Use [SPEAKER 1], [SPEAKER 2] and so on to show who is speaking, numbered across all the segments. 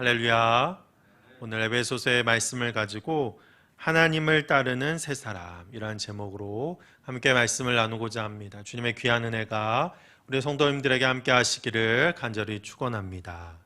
[SPEAKER 1] 할렐루야. 오늘 에베소서의 말씀을 가지고 하나님을 따르는 새 사람이라는 제목으로 함께 말씀을 나누고자 합니다. 주님의 귀한 은혜가 우리 성도님들에게 함께 하시기를 간절히 축원합니다.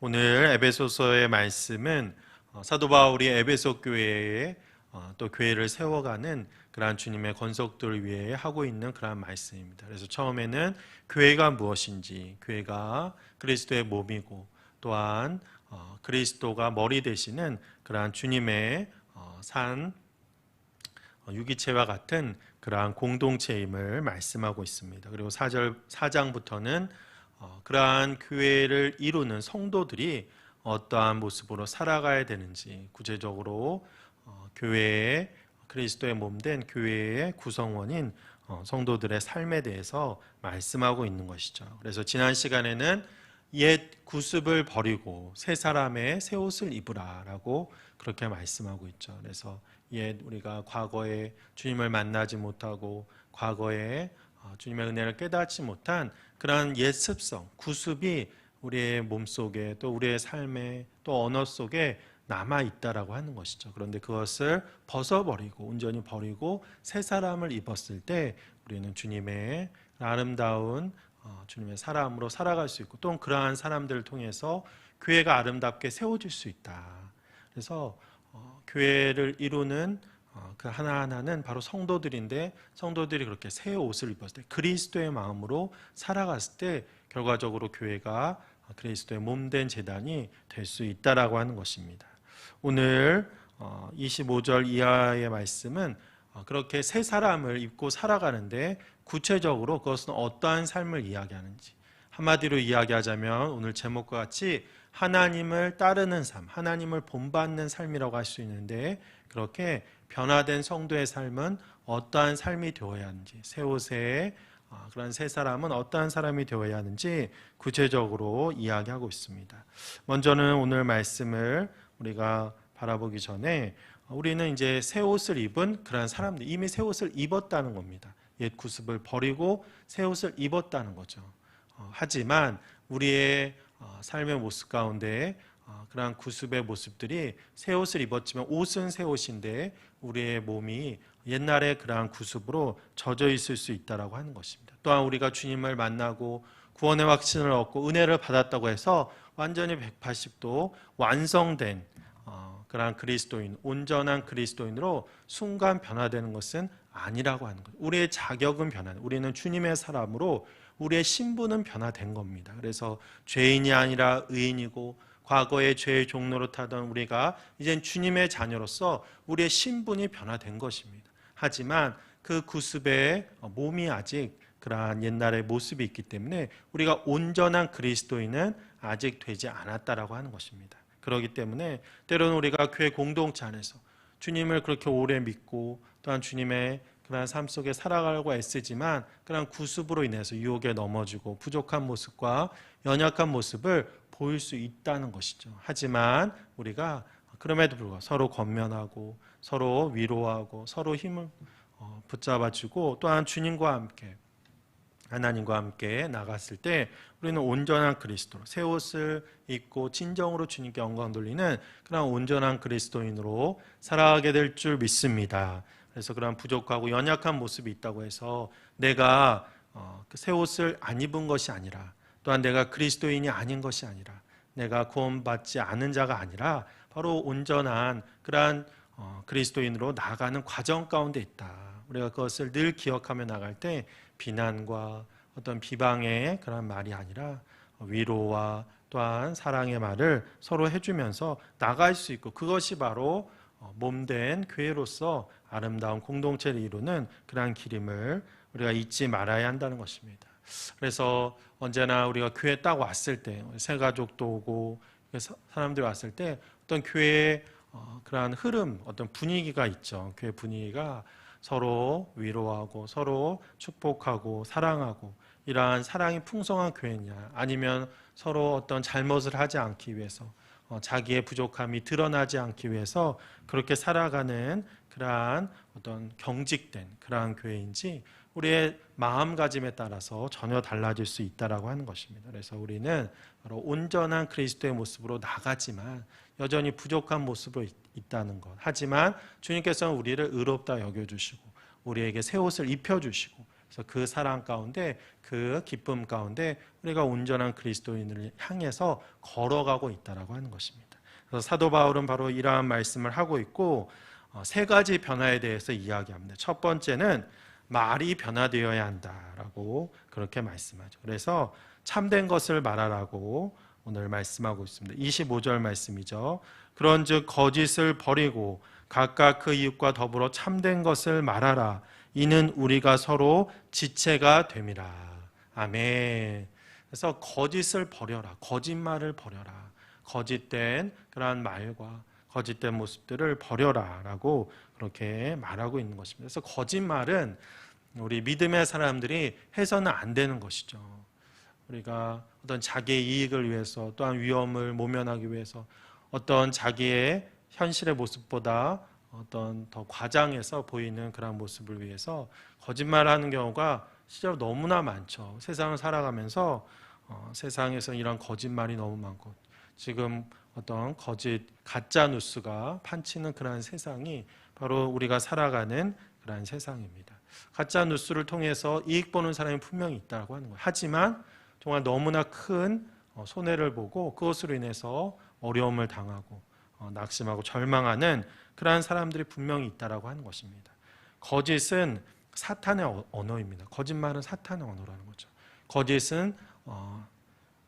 [SPEAKER 1] 오늘 에베소서의 말씀은 어, 사도 바울이 에베소 교회에 어, 또 교회를 세워가는 그러한 주님의 건속들을 위해 하고 있는 그러한 말씀입니다. 그래서 처음에는 교회가 무엇인지, 교회가 그리스도의 몸이고 또한 어, 그리스도가 머리 되시는 그러한 주님의 산 유기체와 같은 그러한 공동체임을 말씀하고 있습니다. 그리고 4절 4장부터는 그러한 교회를 이루는 성도들이 어떠한 모습으로 살아가야 되는지 구체적으로 어, 교회의 그리스도의 몸 된 교회의 구성원인 어, 성도들의 삶에 대해서 말씀하고 있는 것이죠. 그래서 지난 시간에는 옛 구습을 버리고 새 사람의 새 옷을 입으라라고 그렇게 말씀하고 있죠. 그래서 옛 우리가 과거에 주님을 만나지 못하고 과거에 어, 주님의 은혜를 깨닫지 못한 그러한 옛 습성, 구습이 우리의 몸 속에 또 우리의 삶에 또 언어 속에 남아 있다라고 하는 것이죠. 그런데 그것을 벗어버리고 온전히 버리고 새 사람을 입었을 때 우리는 주님의 아름다운 어, 주님의 사람으로 살아갈 수 있고 또 그러한 사람들을 통해서 교회가 아름답게 세워질 수 있다. 그래서 어, 교회를 이루는 어, 그 하나하나는 바로 성도들인데 성도들이 그렇게 새 옷을 입었을 때 그리스도의 마음으로 살아갔을 때 결과적으로 교회가 그리스도의 몸된 재단이 될 수 있다라고 하는 것입니다. 오늘 25절 어, 이하의 말씀은 어, 그렇게 새 사람을 입고 살아가는데 구체적으로 그것은 어떠한 삶을 이야기하는지 한마디로 이야기하자면 오늘 제목과 같이 하나님을 따르는 삶, 하나님을 본받는 삶이라고 할 수 있는데 그렇게 변화된 성도의 삶은 어떠한 삶이 되어야 하는지 새 옷에 아, 그런 세 사람은 어떠한 사람이 되어야 하는지 구체적으로 이야기하고 있습니다. 먼저는 오늘 말씀을 우리가 바라보기 전에 우리는 이제 새 옷을 입은 그런 사람들 이미 새 옷을 입었다는 겁니다. 옛 구습을 버리고 새 옷을 입었다는 거죠. 어, 하지만 우리의 어, 삶의 모습 가운데 어, 그러한 구습의 모습들이 새 옷을 입었지만 옷은 새 옷인데 우리의 몸이 옛날에 그러한 구습으로 젖어 있을 수 있다라고 하는 것입니다. 또한 우리가 주님을 만나고 구원의 확신을 얻고 은혜를 받았다고 해서 완전히 180도 완성된 어, 그러한 그리스도인, 온전한 그리스도인으로 순간 변화되는 것은 아니라고 하는 것. 우리의 자격은 변한. 우리는 주님의 사람으로 우리의 신분은 변화된 겁니다. 그래서 죄인이 아니라 의인이고 과거의 죄의 종로로 타던 우리가 이젠 주님의 자녀로서 우리의 신분이 변화된 것입니다. 하지만 그 구습의 몸이 아직 그러한 옛날의 모습이 있기 때문에 우리가 온전한 그리스도인은 아직 되지 않았다라고 하는 것입니다. 그렇기 때문에 때로는 우리가 교회 공동체 안에서 주님을 그렇게 오래 믿고 또한 주님의 그러한 삶 속에 살아가려고 애쓰지만 그러한 구습으로 인해서 유혹에 넘어지고 부족한 모습과 연약한 모습을 보일 수 있다는 것이죠. 하지만 우리가 그럼에도 불구하고 서로 권면하고 서로 위로하고 서로 힘을 어, 붙잡아주고 또한 주님과 함께 하나님과 함께 나갔을 때 우리는 온전한 그리스도로 새 옷을 입고 진정으로 주님께 영광 돌리는 그런 온전한 그리스도인으로 살아가게 될 줄 믿습니다. 그래서 그런 부족하고 연약한 모습이 있다고 해서 내가 어, 그새 옷을 안 입은 것이 아니라 또한 내가 그리스도인이 아닌 것이 아니라 내가 구원받지 않은 자가 아니라 바로 온전한 그러한 어, 그리스도인으로 나가는 과정 가운데 있다. 우리가 그것을 늘 기억하며 나갈 때 비난과 어떤 비방의 그런 말이 아니라 위로와 또한 사랑의 말을 서로 해주면서 나갈 수 있고 그것이 바로 어, 몸된 교회로서 아름다운 공동체를 이루는 그러한 길임을 우리가 잊지 말아야 한다는 것입니다. 그래서 언제나 우리가 교회 딱 왔을 때 새 가족도 오고 사람들이 왔을 때 어떤 교회의 어, 그러한 흐름, 어떤 분위기가 있죠. 교회 분위기가 서로 위로하고 서로 축복하고 사랑하고 이러한 사랑이 풍성한 교회냐 아니면 서로 어떤 잘못을 하지 않기 위해서 어, 자기의 부족함이 드러나지 않기 위해서 그렇게 살아가는 그러한 어떤 경직된 그러한 교회인지 우리의 마음가짐에 따라서 전혀 달라질 수 있다라고 하는 것입니다. 그래서 우리는 바로 온전한 그리스도의 모습으로 나가지만 여전히 부족한 모습으로 있- 있다는 것. 하지만 주님께서는 우리를 의롭다 여겨 주시고 우리에게 새 옷을 입혀 주시고 그래서 그 사랑 가운데 그 기쁨 가운데 우리가 온전한 그리스도인을 향해서 걸어가고 있다라고 하는 것입니다. 그래서 사도 바울은 바로 이러한 말씀을 하고 있고 어, 세 가지 변화에 대해서 이야기합니다. 첫 번째는 말이 변화되어야 한다라고 그렇게 말씀하죠. 그래서 참된 것을 말하라고 오늘 말씀하고 있습니다. 25절 말씀이죠. 그런즉 거짓을 버리고 각각 그 이웃과 더불어 참된 것을 말하라. 이는 우리가 서로 지체가 됨이라. 아멘. 그래서 거짓을 버려라. 거짓말을 버려라. 거짓된 그러한 말과 거짓된 모습들을 버려라라고 그렇게 말하고 있는 것입니다. 그래서 거짓말은 우리 믿음의 사람들이 해서는 안 되는 것이죠. 우리가 어떤 자기의 이익을 위해서 또한 위험을 모면하기 위해서 어떤 자기의 현실의 모습보다 어떤 더 과장해서 보이는 그런 모습을 위해서 거짓말하는 경우가 실제로 너무나 많죠. 세상을 살아가면서 어, 세상에서 이런 거짓말이 너무 많고 지금 어떤 거짓 가짜 뉴스가 판치는 그러한 세상이 바로 우리가 살아가는 그러한 세상입니다. 가짜 뉴스를 통해서 이익 보는 사람이 분명히 있다고 하는 거예요. 하지만 정말 너무나 큰 어, 손해를 보고 그것으로 인해서 어려움을 당하고 어, 낙심하고 절망하는 그러한 사람들이 분명히 있다라고 하는 것입니다. 거짓은 사탄의 어- 언어입니다. 거짓말은 사탄의 언어라는 거죠. 거짓은 어,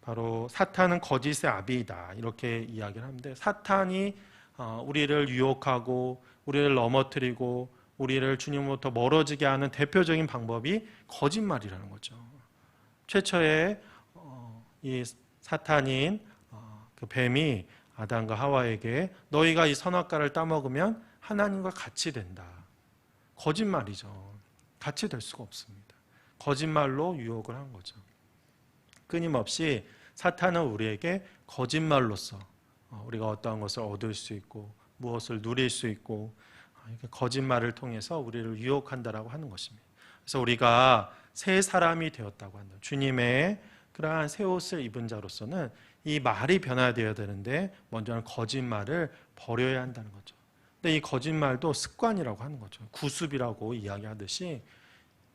[SPEAKER 1] 바로 사탄은 거짓의 아비이다 이렇게 이야기를 하는데 사탄이 어, 우리를 유혹하고 우리를 넘어뜨리고 우리를 주님으로부터 멀어지게 하는 대표적인 방법이 거짓말이라는 거죠. 최초의 어, 이 사탄인 어, 그 뱀이 아담과 하와에게 너희가 이 선악과를 따먹으면 하나님과 같이 된다. 거짓말이죠. 같이 될 수가 없습니다. 거짓말로 유혹을 한 거죠. 끊임없이 사탄은 우리에게 거짓말로서 어, 우리가 어떠한 것을 얻을 수 있고 무엇을 누릴 수 있고 어, 이렇게 거짓말을 통해서 우리를 유혹한다라고 하는 것입니다. 그래서 우리가 새 사람이 되었다고 한다. 주님의 그러한 새 옷을 입은 자로서는 이 말이 변화되어야 되는데 먼저는 거짓말을 버려야 한다는 거죠. 근데 이 거짓말도 습관이라고 하는 거죠. 구습이라고 이야기하듯이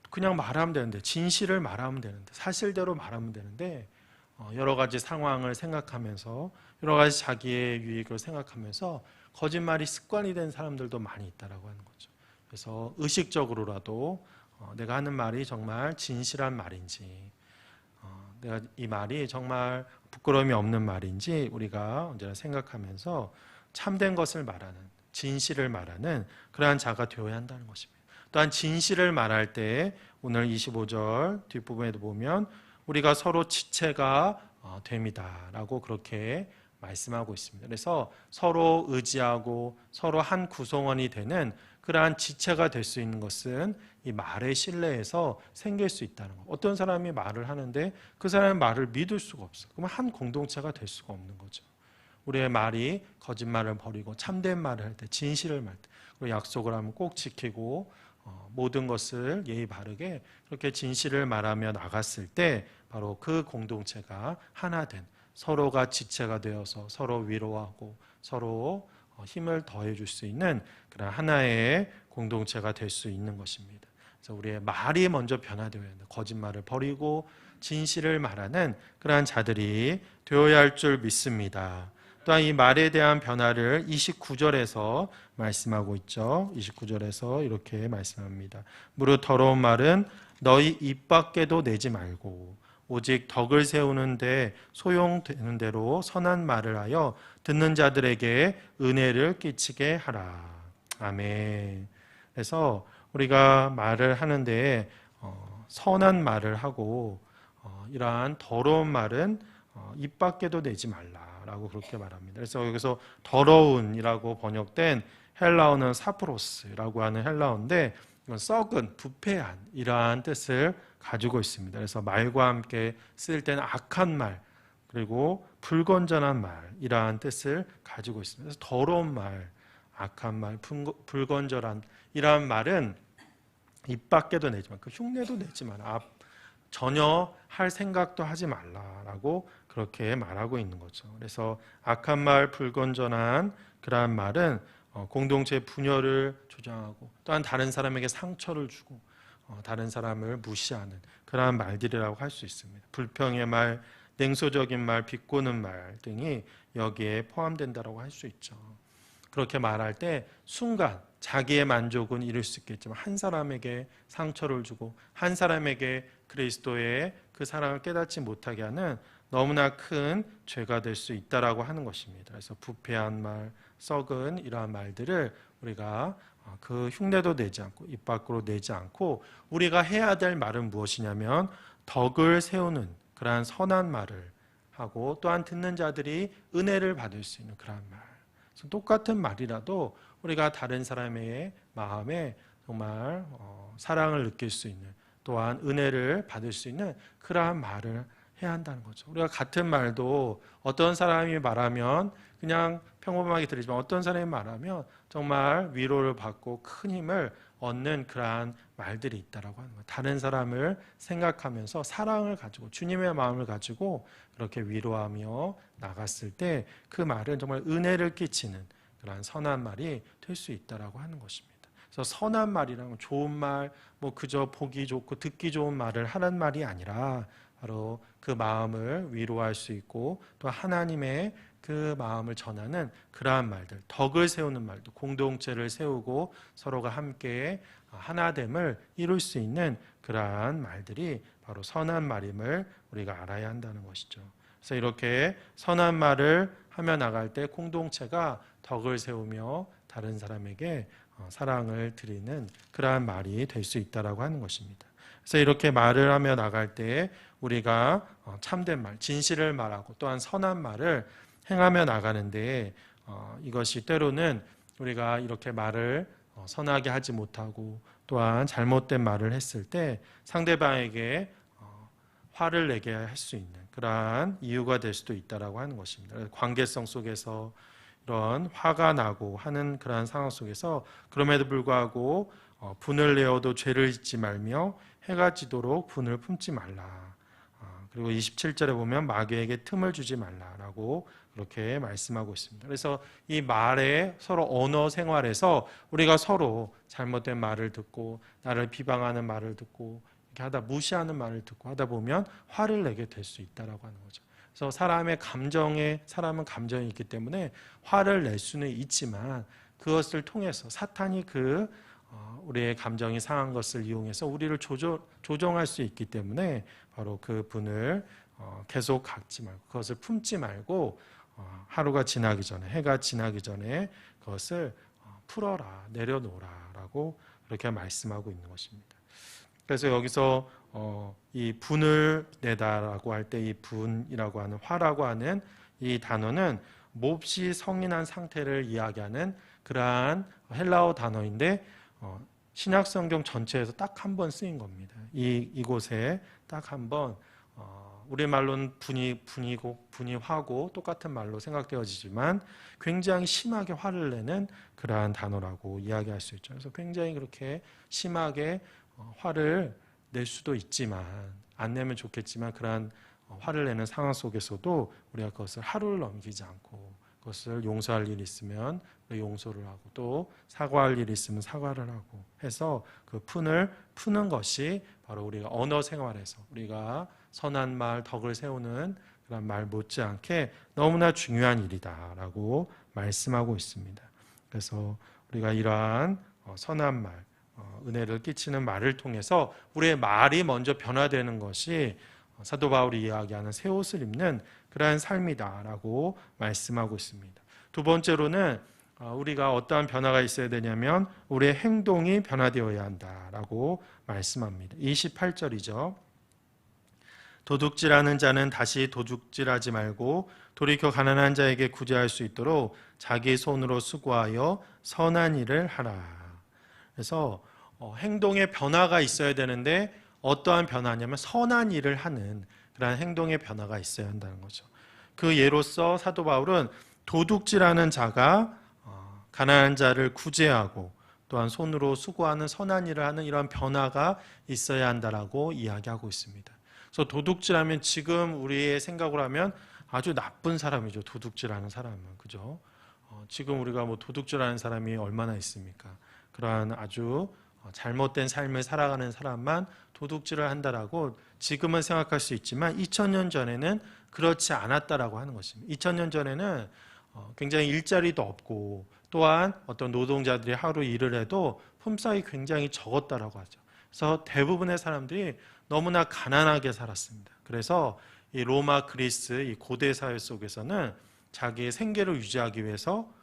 [SPEAKER 1] 그냥 말하면 되는데 진실을 말하면 되는데 사실대로 말하면 되는데 어, 여러 가지 상황을 생각하면서 여러 가지 자기의 유익을 생각하면서 거짓말이 습관이 된 사람들도 많이 있다라고 하는 거죠. 그래서 의식적으로라도 어, 내가 하는 말이 정말 진실한 말인지 어, 내가 이 말이 정말 부끄러움이 없는 말인지 우리가 언제나 생각하면서 참된 것을 말하는 진실을 말하는 그러한 자가 되어야 한다는 것입니다. 또한 진실을 말할 때 오늘 25절 뒷부분에도 보면 우리가 서로 지체가 어, 됩니다 라고 그렇게 말씀하고 있습니다. 그래서 서로 의지하고 서로 한 구성원이 되는 그러한 지체가 될 수 있는 것은 이 말의 신뢰에서 생길 수 있다는 것. 어떤 사람이 말을 하는데 그 사람의 말을 믿을 수가 없어. 그러면 한 공동체가 될 수가 없는 거죠. 우리의 말이 거짓말을 버리고 참된 말을 할 때, 진실을 말 때, 그리고 약속을 하면 꼭 지키고 어, 모든 것을 예의 바르게 그렇게 진실을 말하며 나갔을 때 바로 그 공동체가 하나 된 서로가 지체가 되어서 서로 위로하고 서로 어, 힘을 더해 줄 수 있는 그런 하나의 공동체가 될 수 있는 것입니다. 그래서 우리의 말이 먼저 변화되어야 한다. 거짓말을 버리고 진실을 말하는 그러한 자들이 되어야 할 줄 믿습니다. 또한 이 말에 대한 변화를 29절에서 말씀하고 있죠. 29절에서 이렇게 말씀합니다. 무릇 더러운 말은 너희 입 밖에도 내지 말고 오직 덕을 세우는데 소용되는 대로 선한 말을 하여 듣는 자들에게 은혜를 끼치게 하라. 아멘. 그래서 우리가 말을 하는데 어, 선한 말을 하고 어, 이러한 더러운 말은 어, 입 밖에도 내지 말라라고 그렇게 말합니다. 그래서 여기서 더러운이라고 번역된 헬라어는 사프로스라고 하는 헬라어인데 썩은 부패한 이러한 뜻을 가지고 있습니다. 그래서 말과 함께 쓸 때는 악한 말 그리고 불건전한 말 이러한 뜻을 가지고 있습니다. 그래서 더러운 말, 악한 말, 불건전한 이러한 말은 입 밖에도 내지만 그 흉내도 내지만 앞 전혀 할 생각도 하지 말라라고 그렇게 말하고 있는 거죠. 그래서 악한 말, 불건전한 그러한 말은 어, 공동체 분열을 조장하고 또한 다른 사람에게 상처를 주고 어, 다른 사람을 무시하는 그러한 말들이라고 할 수 있습니다. 불평의 말, 냉소적인 말, 비꼬는 말 등이 여기에 포함된다라고 할 수 있죠. 그렇게 말할 때 순간 자기의 만족은 이룰 수 있겠지만 한 사람에게 상처를 주고 한 사람에게 그리스도의 그 사랑을 깨닫지 못하게 하는 너무나 큰 죄가 될 수 있다라고 하는 것입니다. 그래서 부패한 말, 썩은 이러한 말들을 우리가 어, 그 흉내도 내지 않고 입 밖으로 내지 않고 우리가 해야 될 말은 무엇이냐면 덕을 세우는 그러한 선한 말을 하고 또한 듣는 자들이 은혜를 받을 수 있는 그러한 말. 똑같은 말이라도 우리가 다른 사람의 마음에 정말 어, 사랑을 느낄 수 있는 또한 은혜를 받을 수 있는 그러한 말을 해야 한다는 거죠. 우리가 같은 말도 어떤 사람이 말하면 그냥 평범하게 들리지만 어떤 사람이 말하면 정말 위로를 받고 큰 힘을 얻는 그러한 말들이 있다라고 하는 거예요. 다른 사람을 생각하면서 사랑을 가지고 주님의 마음을 가지고 그렇게 위로하며 나갔을 때 그 말은 정말 은혜를 끼치는 그러한 선한 말이 될 수 있다라고 하는 것입니다. 그래서 선한 말이라는 건 좋은 말, 뭐 그저 보기 좋고 듣기 좋은 말을 하는 말이 아니라 바로 그 마음을 위로할 수 있고 또 하나님의 그 마음을 전하는 그러한 말들, 덕을 세우는 말도 공동체를 세우고 서로가 함께 하나됨을 이룰 수 있는 그러한 말들이 바로 선한 말임을 우리가 알아야 한다는 것이죠. 그래서 이렇게 선한 말을 하며 나갈 때 공동체가 덕을 세우며 다른 사람에게 어, 사랑을 드리는 그러한 말이 될 수 있다라고 하는 것입니다. 그래서 이렇게 말을 하며 나갈 때 우리가 어, 참된 말, 진실을 말하고 또한 선한 말을 행하며 나가는데 어, 이것이 때로는 우리가 이렇게 말을 어, 선하게 하지 못하고 또한 잘못된 말을 했을 때 상대방에게 어, 화를 내게 할 수 있는 그러한 이유가 될 수도 있다라고 하는 것입니다. 관계성 속에서 이런 화가 나고 하는 그러한 상황 속에서 그럼에도 불구하고 어, 분을 내어도 죄를 짓지 말며 해가 지도록 분을 품지 말라. 어, 그리고 27절에 보면 마귀에게 틈을 주지 말라라고 그렇게 말씀하고 있습니다. 그래서 이 말에 서로 언어 생활에서 우리가 서로 잘못된 말을 듣고 나를 비방하는 말을 듣고 이렇게 하다 무시하는 말을 듣고 하다 보면 화를 내게 될 수 있다라고 하는 거죠. 그래서 사람의 감정에 사람은 감정이 있기 때문에 화를 낼 수는 있지만 그것을 통해서 사탄이 그 어, 우리의 감정이 상한 것을 이용해서 우리를 조정, 조정할 수 있기 때문에 바로 그 분을 어, 계속 갖지 말고 그것을 품지 말고 어, 하루가 지나기 전에 해가 지나기 전에 그것을 풀어라 내려놓으라라고 그렇게 말씀하고 있는 것입니다. 그래서 여기서 이 분을 내다라고 할 때 이 분이라고 하는 화라고 하는 이 단어는 몹시 성인한 상태를 이야기하는 그러한 헬라어 단어인데 어, 신약 성경 전체에서 딱 한 번 쓰인 겁니다. 이 이곳에 딱 한번 어, 우리 말로는 분이 분이고 분이 화고 똑같은 말로 생각되어지지만 굉장히 심하게 화를 내는 그러한 단어라고 이야기할 수 있죠. 그래서 굉장히 그렇게 심하게 어, 화를 낼 수도 있지만 안 내면 좋겠지만 그러한 어, 화를 내는 상황 속에서도 우리가 그것을 하루를 넘기지 않고 그것을 용서할 일이 있으면 용서를 하고 또 사과할 일이 있으면 사과를 하고 해서 그 푼을 푸는 것이 바로 우리가 언어 생활에서 우리가 선한 말 덕을 세우는 그런 말 못지않게 너무나 중요한 일이다라고 말씀하고 있습니다. 그래서 우리가 이러한 어, 선한 말 어, 은혜를 끼치는 말을 통해서 우리의 말이 먼저 변화되는 것이 사도 바울이 이야기하는 새 옷을 입는 그러한 삶이다라고 말씀하고 있습니다. 두 번째로는 어, 우리가 어떠한 변화가 있어야 되냐면 우리의 행동이 변화되어야 한다라고 말씀합니다. 28절이죠. 도둑질하는 자는 다시 도둑질하지 말고 돌이켜 가난한 자에게 구제할 수 있도록 자기 손으로 수고하여 선한 일을 하라. 그래서 어, 행동의 변화가 있어야 되는데 어떠한 변화냐면 선한 일을 하는 그러한 행동의 변화가 있어야 한다는 거죠. 그 예로서 사도 바울은 도둑질하는 자가 어, 가난한 자를 구제하고 또한 손으로 수고하는 선한 일을 하는 이런 변화가 있어야 한다라고 이야기하고 있습니다. 그래서 도둑질하면 지금 우리의 생각으로 하면 아주 나쁜 사람이죠. 도둑질하는 사람은 그죠? 어, 지금 우리가 뭐 도둑질하는 사람이 얼마나 있습니까? 그러한 아주 어, 잘못된 삶을 살아가는 사람만 도둑질을 한다라고 지금은 생각할 수 있지만 2000년 전에는 그렇지 않았다라고 하는 것입니다. 2000년 전에는 어, 굉장히 일자리도 없고 또한 어떤 노동자들이 하루 일을 해도 품삯이 굉장히 적었다라고 하죠. 그래서 대부분의 사람들이 너무나 가난하게 살았습니다. 그래서 이 로마 그리스 이 고대 사회 속에서는 자기의 생계를 유지하기 위해서 어,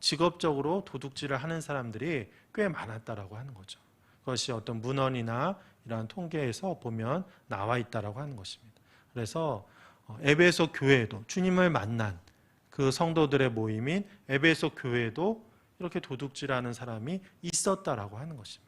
[SPEAKER 1] 직업적으로 도둑질을 하는 사람들이 꽤 많았다라고 하는 거죠. 그것이 어떤 문헌이나 이러한 통계에서 보면 나와 있다라고 하는 것입니다. 그래서 어, 에베소 교회도 주님을 만난 그 성도들의 모임인 에베소 교회도 이렇게 도둑질하는 사람이 있었다라고 하는 것입니다.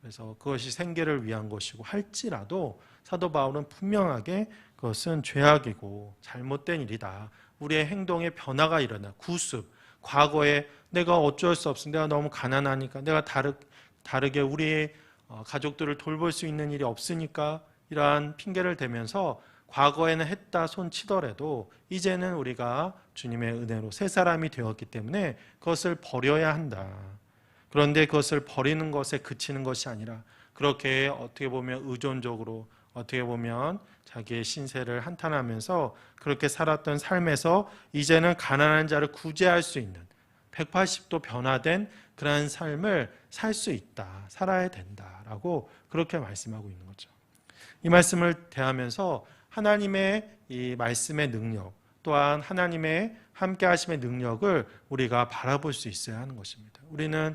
[SPEAKER 1] 그래서 그것이 생계를 위한 것이고 할지라도 사도 바울은 분명하게 그것은 죄악이고 잘못된 일이다. 우리의 행동에 변화가 일어나 구습, 과거에 내가 어쩔 수 없어, 내가 너무 가난하니까, 내가 다르, 다르게 우리의 어, 가족들을 돌볼 수 있는 일이 없으니까 이러한 핑계를 대면서 과거에는 했다 손 치더라도 이제는 우리가 주님의 은혜로 새 사람이 되었기 때문에 그것을 버려야 한다. 그런데 그것을 버리는 것에 그치는 것이 아니라 그렇게 어떻게 보면 의존적으로 어떻게 보면 자기의 신세를 한탄하면서 그렇게 살았던 삶에서 이제는 가난한 자를 구제할 수 있는 180도 변화된 그러한 삶을 살 수 있다. 살아야 된다라고 그렇게 말씀하고 있는 거죠. 이 말씀을 대하면서 하나님의 이 말씀의 능력 또한 하나님의 함께 하심의 능력을 우리가 바라볼 수 있어야 하는 것입니다. 우리는 어,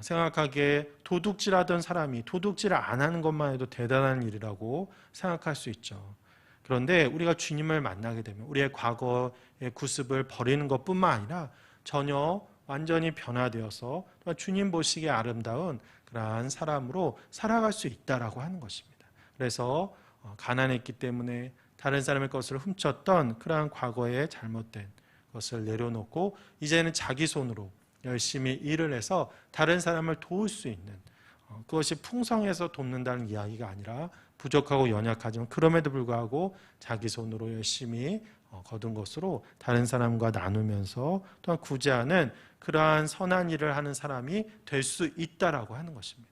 [SPEAKER 1] 생각하기에 도둑질하던 사람이 도둑질을 안 하는 것만 해도 대단한 일이라고 생각할 수 있죠. 그런데 우리가 주님을 만나게 되면 우리의 과거의 구습을 버리는 것뿐만 아니라 전혀 완전히 변화되어서 주님 보시기에 아름다운 그러한 사람으로 살아갈 수 있다라고 하는 것입니다. 그래서 어, 가난했기 때문에 다른 사람의 것을 훔쳤던 그러한 과거의 잘못된 것을 내려놓고 이제는 자기 손으로 열심히 일을 해서 다른 사람을 도울 수 있는 어, 그것이 풍성해서 돕는다는 이야기가 아니라 부족하고 연약하지만 그럼에도 불구하고 자기 손으로 열심히 어, 거둔 것으로 다른 사람과 나누면서 또한 구제하는 그러한 선한 일을 하는 사람이 될 수 있다라고 하는 것입니다.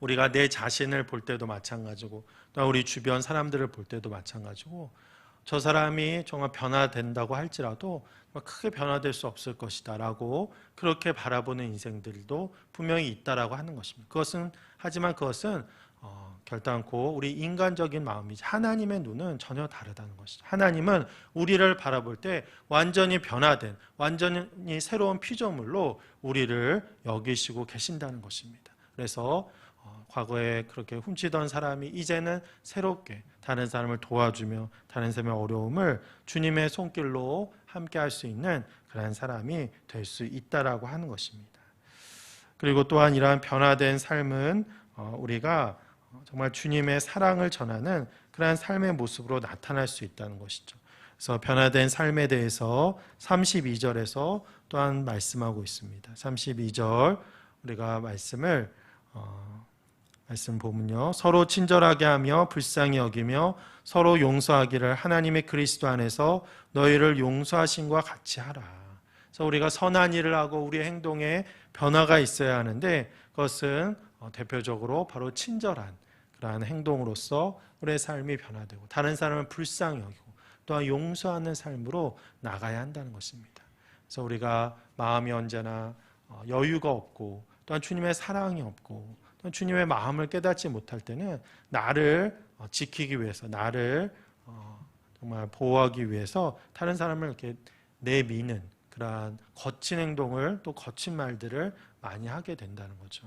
[SPEAKER 1] 우리가 내 자신을 볼 때도 마찬가지고 또 우리 주변 사람들을 볼 때도 마찬가지고 저 사람이 정말 변화된다고 할지라도 크게 변화될 수 없을 것이다라고 그렇게 바라보는 인생들도 분명히 있다라고 하는 것입니다. 그것은 하지만 그것은 어, 결단코 우리 인간적인 마음이지 하나님의 눈은 전혀 다르다는 것이죠. 하나님은 우리를 바라볼 때 완전히 변화된 완전히 새로운 피조물로 우리를 여기시고 계신다는 것입니다. 그래서 어, 과거에 그렇게 훔치던 사람이 이제는 새롭게 다른 사람을 도와주며 다른 사람의 어려움을 주님의 손길로 함께 할 수 있는 그러한 사람이 될 수 있다라고 하는 것입니다. 그리고 또한 이러한 변화된 삶은 어, 우리가 정말 주님의 사랑을 전하는 그러한 삶의 모습으로 나타날 수 있다는 것이죠. 그래서 변화된 삶에 대해서 32절에서 또한 말씀하고 있습니다. 32절 우리가 말씀을 어, 말씀 보면요. 서로 친절하게 하며 불쌍히 여기며 서로 용서하기를 하나님의 그리스도 안에서 너희를 용서하신 과 같이 하라. 그래서 우리가 선한 일을 하고 우리의 행동에 변화가 있어야 하는데 그것은 어, 대표적으로 바로 친절한 그러한 행동으로서 우리의 삶이 변화되고 다른 사람을 불쌍히 여기고 또한 용서하는 삶으로 나가야 한다는 것입니다. 그래서 우리가 마음이 언제나 어, 여유가 없고 또한 주님의 사랑이 없고 주님의 마음을 깨닫지 못할 때는 나를 어, 지키기 위해서 나를 어, 정말 보호하기 위해서 다른 사람을 이렇게 내미는 그러한 거친 행동을 또 거친 말들을 많이 하게 된다는 거죠.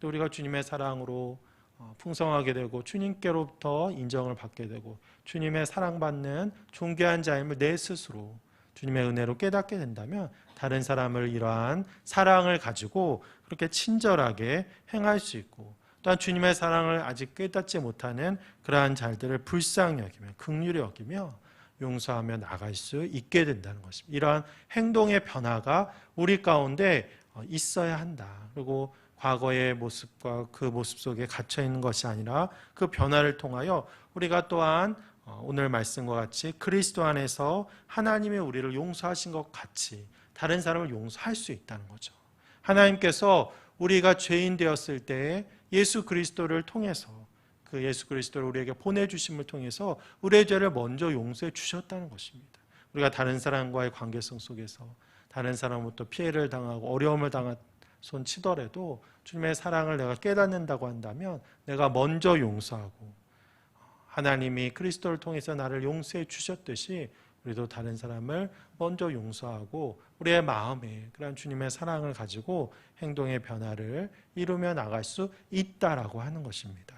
[SPEAKER 1] 또 우리가 주님의 사랑으로 어, 풍성하게 되고 주님께로부터 인정을 받게 되고 주님의 사랑받는 존귀한 자임을 내 스스로 주님의 은혜로 깨닫게 된다면 다른 사람을 이러한 사랑을 가지고 그렇게 친절하게 행할 수 있고 또한 주님의 사랑을 아직 깨닫지 못하는 그러한 자들을 불쌍히 여기며 극률히 여기며 용서하며 나갈 수 있게 된다는 것입니다. 이러한 행동의 변화가 우리 가운데 어, 있어야 한다. 그리고 과거의 모습과 그 모습 속에 갇혀 있는 것이 아니라 그 변화를 통하여 우리가 또한 어, 오늘 말씀과 같이 그리스도 안에서 하나님의 우리를 용서하신 것 같이 다른 사람을 용서할 수 있다는 거죠. 하나님께서 우리가 죄인 되었을 때 예수 그리스도를 통해서 그 예수 그리스도를 우리에게 보내주심을 통해서 우리의 죄를 먼저 용서해 주셨다는 것입니다. 우리가 다른 사람과의 관계성 속에서 다른 사람으로부터 피해를 당하고 어려움을 당한 손 치더라도 주님의 사랑을 내가 깨닫는다고 한다면 내가 먼저 용서하고 하나님이 그리스도를 통해서 나를 용서해 주셨듯이 우리도 다른 사람을 먼저 용서하고 우리의 마음에 그런 주님의 사랑을 가지고 행동의 변화를 이루며 나갈 수 있다라고 하는 것입니다.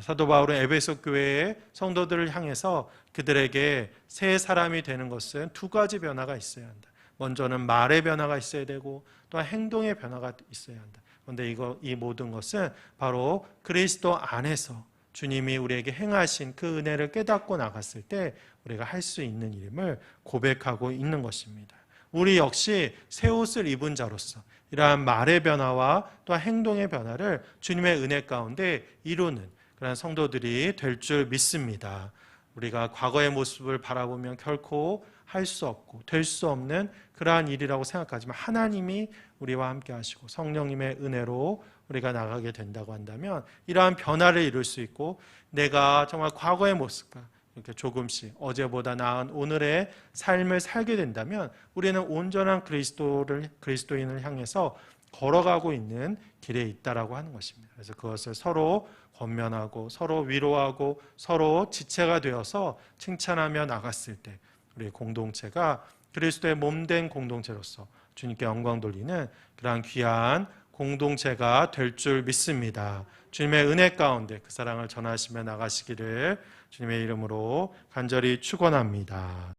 [SPEAKER 1] 사도 바울은 에베소 교회의 성도들을 향해서 그들에게 새 사람이 되는 것은 두 가지 변화가 있어야 한다. 먼저는 말의 변화가 있어야 되고 또 행동의 변화가 있어야 한다. 그런데 이거 이 모든 것은 바로 그리스도 안에서 주님이 우리에게 행하신 그 은혜를 깨닫고 나갔을 때 우리가 할 수 있는 일임을 고백하고 있는 것입니다. 우리 역시 새 옷을 입은 자로서 이러한 말의 변화와 또 행동의 변화를 주님의 은혜 가운데 이루는 그런 성도들이 될 줄 믿습니다. 우리가 과거의 모습을 바라보면 결코 할 수 없고 될 수 없는 그러한 일이라고 생각하지만 하나님이 우리와 함께 하시고 성령님의 은혜로 우리가 나가게 된다고 한다면 이러한 변화를 이룰 수 있고 내가 정말 과거의 모습과 이렇게 조금씩 어제보다 나은 오늘의 삶을 살게 된다면 우리는 온전한 그리스도를 그리스도인을 향해서 걸어가고 있는 길에 있다라고 하는 것입니다. 그래서 그것을 서로 권면하고 서로 위로하고 서로 지체가 되어서 칭찬하며 나갔을 때 우리 공동체가 그리스도의 몸된 공동체로서 주님께 영광 돌리는 그러한 귀한 공동체가 될 줄 믿습니다. 주님의 은혜 가운데 그 사랑을 전하시며 나가시기를 주님의 이름으로 간절히 축원합니다.